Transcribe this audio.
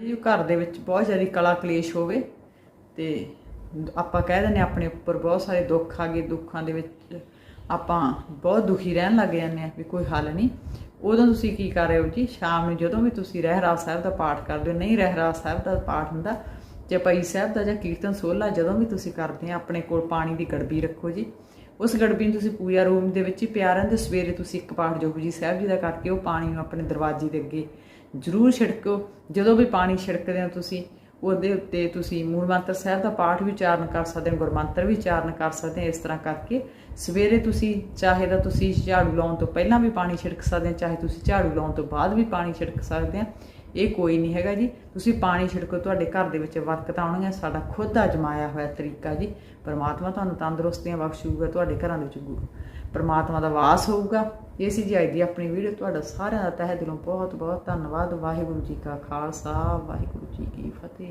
ਜੀ ਘਰ ਦੇ ਵਿੱਚ ਬਹੁਤ ਜ਼ਿਆਦਾ ਕਲਾ ਕਲੇਸ਼ ਹੋਵੇ ਤੇ ਆਪਾਂ ਕਹਿ ਦਿੰਦੇ ਹਾਂ ਆਪਣੇ ਉੱਪਰ ਬਹੁਤ ਸਾਰੇ ਦੁੱਖ ਆ ਗਏ, ਦੁੱਖਾਂ ਦੇ ਵਿੱਚ ਆਪਾਂ ਬਹੁਤ ਦੁਖੀ ਰਹਿਣ ਲੱਗ ਜਾਂਦੇ ਆ ਵੀ ਕੋਈ ਹੱਲ ਨਹੀਂ। ਉਦੋਂ ਤੁਸੀਂ ਕੀ ਕਰ ਰਹੇ ਹੋ ਜੀ? ਸ਼ਾਮ ਨੂੰ ਜਦੋਂ ਵੀ ਤੁਸੀਂ ਰਹਿਰਾਸ ਸਾਹਿਬ ਦਾ ਪਾਠ ਕਰਦੇ ਹੋ, ਨਹੀਂ ਰਹਿਰਾਸ ਸਾਹਿਬ ਦਾ ਪਾਠ ਹੁੰਦਾ ਜਪਈ ਸਾਹਿਬ ਦਾ ਜਾਂ ਕੀਰਤਨ ਸੋਲਾ ਜਦੋਂ ਵੀ ਤੁਸੀਂ ਕਰਦੇ ਆ, ਆਪਣੇ ਕੋਲ ਪਾਣੀ ਦੀ ਗੜਬੀ ਰੱਖੋ ਜੀ। ਉਸ ਗੜਬੀ ਨੂੰ ਤੁਸੀਂ ਪੂਜਾ ਰੂਮ ਦੇ ਵਿੱਚ ਹੀ ਪਿਆ ਰਹਿੰਦੇ ਸਵੇਰੇ ਤੁਸੀਂ ਇੱਕ ਪਾਠ ਜਪਜੀ ਸਾਹਿਬ ਜੀ ਦਾ ਕਰਕੇ ਉਹ ਪਾਣੀ ਨੂੰ ਆਪਣੇ ਦਰਵਾਜ਼ੇ ਦੇ ਅੱਗੇ ਜ਼ਰੂਰ ਛਿੜਕੋ। ਜਦੋਂ ਵੀ ਪਾਣੀ ਛਿੜਕਦੇ ਹੋ ਤੁਸੀਂ, ਉਹਦੇ ਉੱਤੇ ਤੁਸੀਂ ਮੂਲ ਮੰਤਰ ਸਾਹਿਬ ਦਾ ਪਾਠ ਵੀ ਉਚਾਰਨ ਕਰ ਸਕਦੇ ਹੋ ਗੁਰਮੰਤਰ ਵੀ ਉਚਾਰਨ ਕਰ ਸਕਦੇ ਹੋ, ਇਸ ਤਰ੍ਹਾਂ ਕਰਕੇ ਸਵੇਰੇ ਤੁਸੀਂ ਚਾਹੇ ਤਾਂ ਤੁਸੀਂ ਝਾੜੂ ਲਾਉਣ ਤੋਂ ਪਹਿਲਾਂ ਵੀ ਪਾਣੀ ਛਿੜਕ ਸਕਦੇ ਹੋ, ਚਾਹੇ ਤੁਸੀਂ ਝਾੜੂ ਲਾਉਣ ਤੋਂ ਬਾਅਦ ਵੀ ਪਾਣੀ ਛਿੜਕ ਸਕਦੇ ਹੋ। ਇਹ ਕੋਈ ਨਹੀਂ ਹੈਗਾ ਜੀ। ਤੁਸੀਂ ਪਾਣੀ ਛਿੜਕੋ ਤੁਹਾਡੇ ਘਰ ਦੇ ਵਿੱਚ ਬਰਕਤਾਂ ਆਉਣਗੀਆਂ ਸਾਡਾ ਖੁਦ ਅਜਮਾਇਆ ਹੋਇਆ ਤਰੀਕਾ ਜੀ। ਪਰਮਾਤਮਾ ਤੁਹਾਨੂੰ ਤੰਦਰੁਸਤੀਆਂ ਬਖਸ਼ੂਗਾ, ਤੁਹਾਡੇ ਘਰਾਂ ਦੇ ਵਿੱਚ ਗੁਰੂ ਪਰਮਾਤਮਾ ਦਾ ਵਾਸ ਹੋਊਗਾ। ਇਹ ਸੀ ਜੀ ਅੱਜ ਦੀ ਆਪਣੀ ਵੀਡੀਓ। ਤੁਹਾਡਾ ਸਾਰਿਆਂ ਦਾ ਤਹਿ ਦਿਲੋਂ ਬਹੁਤ ਬਹੁਤ ਧੰਨਵਾਦ। ਵਾਹਿਗੁਰੂ ਜੀ ਕਾ ਖਾਲਸਾ, ਵਾਹਿਗੁਰੂ ਜੀ ਕੀ ਫਤਿਹ।